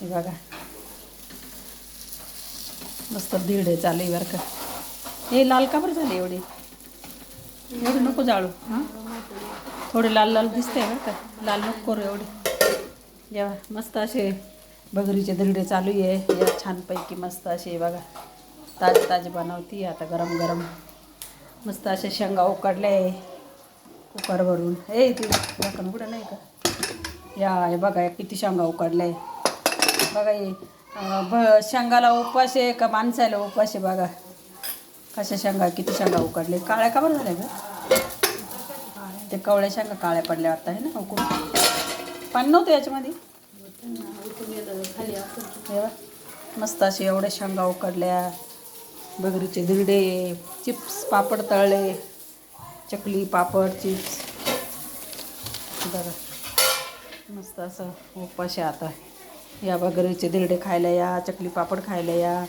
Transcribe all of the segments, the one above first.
हे बघा. मस्त दीड आहे चालू आहे बरं का. हे लाल का बरं झाली एवढी? एवढे नको जाळू हां? थोडे लाल लाल दिसते बरं का. लाल नको करू एवढे. या मस्त असे बगरीचे दिरडे चालू आहे. या छानपैकी मस्त असे बघा. ताजे ताजे बनवती आता गरम गरम. मस्त असे शेंगा उकडल्या आहे. कुकर भरून. ए ती कुठं नाही का? या हे बघा किती शेंगा उकडले बघा हे. भ शेंगाला उपास आहे का माणसाला उपास आहे बघा. कशा शेंगा किती शेंगा उकडले? काळ्या का बरं झाल्या का ते कवळ्या शेंगा काळ्या पडल्या वाटतं आहे ना उकडून पाणी नव्हतं याच्यामध्ये? मस्त असे एवढ्या शेंगा उकडल्या. बगरीचे दिरडे चिप्स पापड तळले. चकली पापड चिप्स. बघा मस्त असं उपाशी आता. या बगरीचे दिरडे खायला या चकली पापड खायला या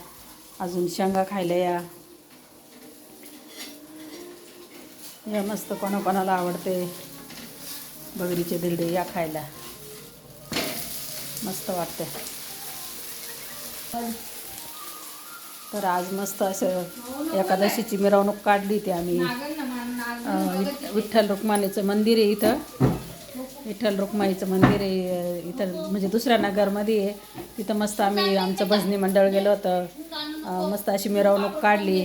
अजून शेंगा खायला या. या मस्त कोणाकोणाला आवडते बगरीचे दिरडे या खायला. मस्त वाटते तर आज मस्त असं एकादशीची मिरवणूक काढली ती आम्ही. विठ्ठल रुक्मानेचं मंदिर आहे इथं. विठ्ठल रुक्माईचं मंदिर आहे इथं म्हणजे दुसऱ्या नगरमध्ये आहे. तिथं मस्त आम्ही आमचं भजनी मंडळ गेलो होतं. मस्त अशी मिरवणूक काढली.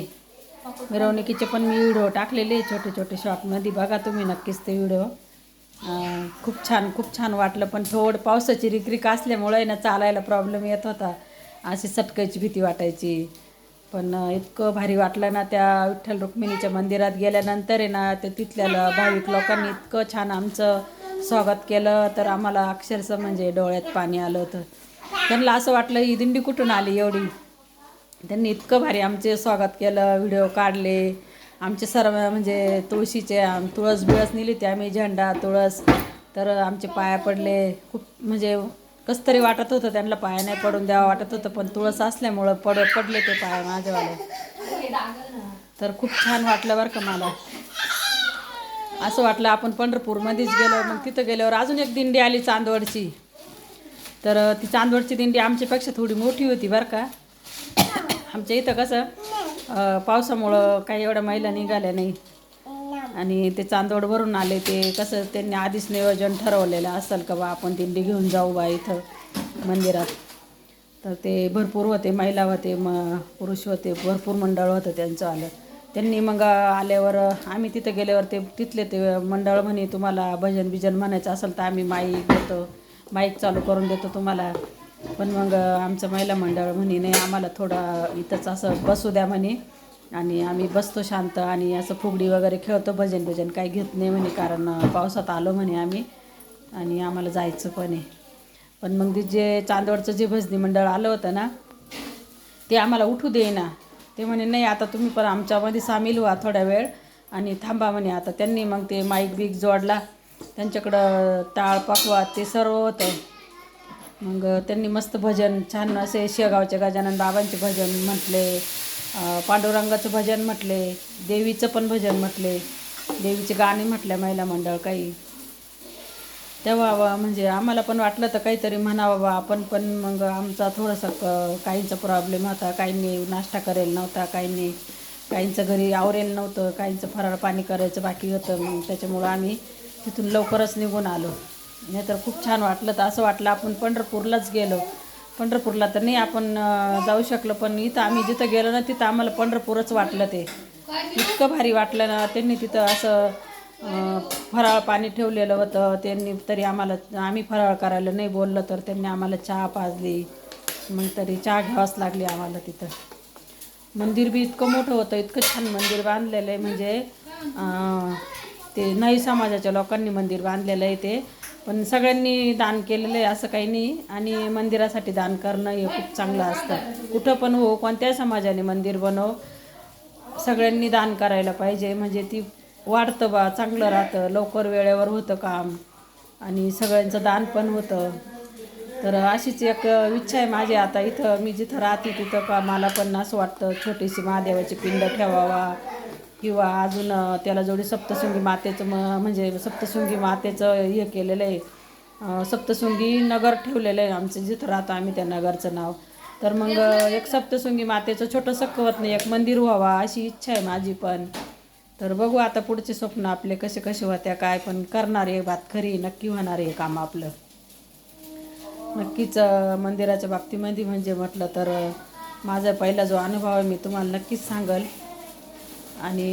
मिरवणुकीचे पण मी व्हिडिओ टाकलेले छोटे छोटे शॉर्टमध्ये बघा तुम्ही नक्कीच ते व्हिडिओ. खूप छान खूप छान वाटलं पण थोडं पावसाची रिकरिक असल्यामुळे ना चालायला प्रॉब्लेम येत होता. अशी सटकायची भीती वाटायची. पण इतकं भारी वाटलं ना त्या विठ्ठल रुक्मिणीच्या मंदिरात गेल्यानंतर आहे ना ते तिथल्या भाविक लोकांनी इतकं छान आमचं स्वागत केलं तर आम्हाला अक्षरशः म्हणजे डोळ्यात पाणी आलं होतं. त्यांना असं वाटलं ही दिंडी कुठून आली एवढी? त्यांनी इतकं भारी आमचे स्वागत केलं व्हिडिओ काढले. आमचे सर्व म्हणजे तुळशीचे तुळस बिळस नेली होती आम्ही झेंडा तुळस. तर आमचे पाया पडले. खूप म्हणजे कसं तरी वाटत होतं त्यांना पाया नाही पडून द्यावं वाटत होतं पण तुळस असल्यामुळं पड पडले ते पाया माझ्यावाले. तर खूप छान वाटलं बरं का मला. असं वाटलं आपण पंढरपूरमध्येच गेलो मग तिथं गेल्यावर अजून एक दिंडी आली चांदवडची. तर ती चांदवडची दिंडी आमच्यापेक्षा थोडी मोठी होती बरं का. आमच्या इथं कसं पावसामुळं काही एवढ्या महिला निघाल्या नाही. आणि ते चांदवडवरून आले ते कसं त्यांनी आधीच नियोजन ठरवलेलं असेल का बा आपण दिंडी घेऊन जाऊ बा इथं मंदिरात. तर ते भरपूर होते महिला होते म पुरुष होते भरपूर मंडळ होतं त्यांचं आलं. त्यांनी मग आल्यावर आम्ही तिथं गेल्यावर ते तिथले ते मंडळ म्हणे तुम्हाला भजन बिजन म्हणायचं असेल तर आम्ही माईक देतो माईक चालू करून देतो तुम्हाला. पण मग आमचं महिला मंडळ म्हणे नाही आम्हाला थोडं इथंच असं बसू द्या म्हणे. आणि आम्ही बसतो शांत आणि असं फुगडी वगैरे खेळतो भजन भजन काही घेत नाही म्हणे कारण पावसात आलो म्हणे आम्ही आणि आम्हाला जायचं पण आहे. पण मग ते जे चांदवडचं जे भजनी मंडळ आलं होतं ना ते आम्हाला उठू देईना. ते म्हणे नाही आता तुम्ही पण आमच्यामध्ये सामील व्हा थोड्या वेळ. आणि थांबा म्हणे आता त्यांनी मग ते माईक बीक जोडला. त्यांच्याकडं टाळ पाकवा ते सर्व होतं. मग त्यांनी मस्त भजन छान असे शेगावचे गजानन बाबांचे भजन म्हटले पांडुरंगाचं भजन म्हटले देवीचं पण भजन म्हटले देवीचे गाणे म्हटले महिला मंडळ काही. तेव्हा म्हणजे आम्हाला पण वाटलं तर काहीतरी म्हणावं बा आपण पण मग आमचा थोडासा क काहींचा प्रॉब्लेम होता काहींनी नाश्ता करेल नव्हता काहींनी काहींचं घरी आवरेल नव्हतं काहींचं फराळ पाणी करायचं बाकी होतं मग त्याच्यामुळं आम्ही तिथून लवकरच निघून आलो. नाहीतर खूप छान वाटलं तर असं वाटलं आपण पंढरपूरलाच गेलो. पंढरपूरला तर नाही आपण जाऊ शकलो पण इथं आम्ही जिथं गेलो ना तिथं आम्हाला पंढरपूरच वाटलं ते. इतकं भारी वाटलं ना त्यांनी तिथं असं फराळ पाणी ठेवलेलं होतं. त्यांनी तरी आम्हाला आम्ही फराळ करायला नाही बोललं तर त्यांनी आम्हाला चहा पाजली. मग तरी चहा घ्यावाच लागली आम्हाला तिथं. मंदिर बी इतकं मोठं होतं इतकं छान मंदिर बांधलेलं आहे. म्हणजे ते नाही समाजाच्या लोकांनी मंदिर बांधलेलं आहे ते. पण सगळ्यांनी दान केलेलं आहे असं काही नाही. आणि मंदिरासाठी दान करणं हे खूप चांगलं असतं. कुठं पण हो कोणत्या समाजाने मंदिर बनव. सगळ्यांनी दान करायला पाहिजे. म्हणजे ती वाढतं बा चांगलं राहतं. लवकर वेळेवर होतं काम. आणि सगळ्यांचं दान पण होतं. तर अशीच एक इच्छा आहे माझी आता. इथं मी जिथं राहते तिथं का मला पण असं वाटतं छोटीशी महादेवाची पिंड ठेवावा. किंवा अजून त्याला जोडी सप्तशृंगी मातेचं म म्हणजे सप्तशृंगी मातेचं हे केलेलं आहे. सप्तशृंगी नगर ठेवलेलं आहे आमचं. जिथं राहतो आम्ही त्या नगरचं नाव. तर मग एक सप्तशृंगी मातेचं छोटंसं कवत नाही एक मंदिर व्हावा अशी इच्छा आहे माझी पण. तर बघू आता पुढचे स्वप्न आपले कसे कसे होत्या काय पण करणार आहे बात खरी नक्की होणार आहे काम आपलं. नक्कीच मंदिराच्या बाबतीमध्ये म्हणजे म्हटलं तर माझा पहिला जो अनुभव आहे मी तुम्हाला नक्कीच सांगल. आणि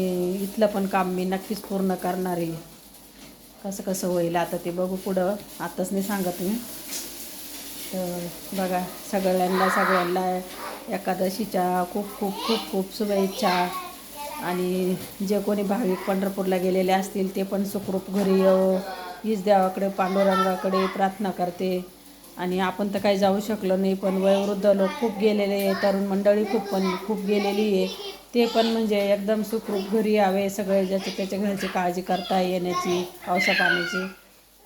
इथलं पण काम मी नक्कीच पूर्ण करणार आहे. कसं कसं होईल आता ते बघू पुढं. आत्ताच नाही सांगत मी. तर बघा सगळ्यांना सगळ्यांना एकादशीच्या खूप खूप खूप खूप शुभेच्छा. आणि जे कोणी भाविक पंढरपूरला गेलेले असतील ते पण सुखरूप घरी येऊ हीच देवाकडे पांडुरंगाकडे प्रार्थना करते. आणि आपण तर काही जाऊ शकलो नाही पण वयोवृद्ध लोक खूप गेलेले आहे तरुण मंडळी खूप पण खूप गेलेली आहे. ते पण म्हणजे एकदम सुखरूप घरी यावे सगळे ज्याचे त्याच्या घरची काळजी करता येण्याची पावसा पाण्याची.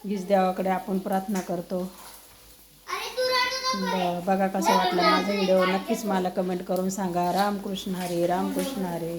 हीच देवाकडे आपण प्रार्थना करतो. ब- बघा कसं वाटलं माझा व्हिडिओ. नक्कीच मला कमेंट करून सांगा. रामकृष्ण हरे रामकृष्ण हरे.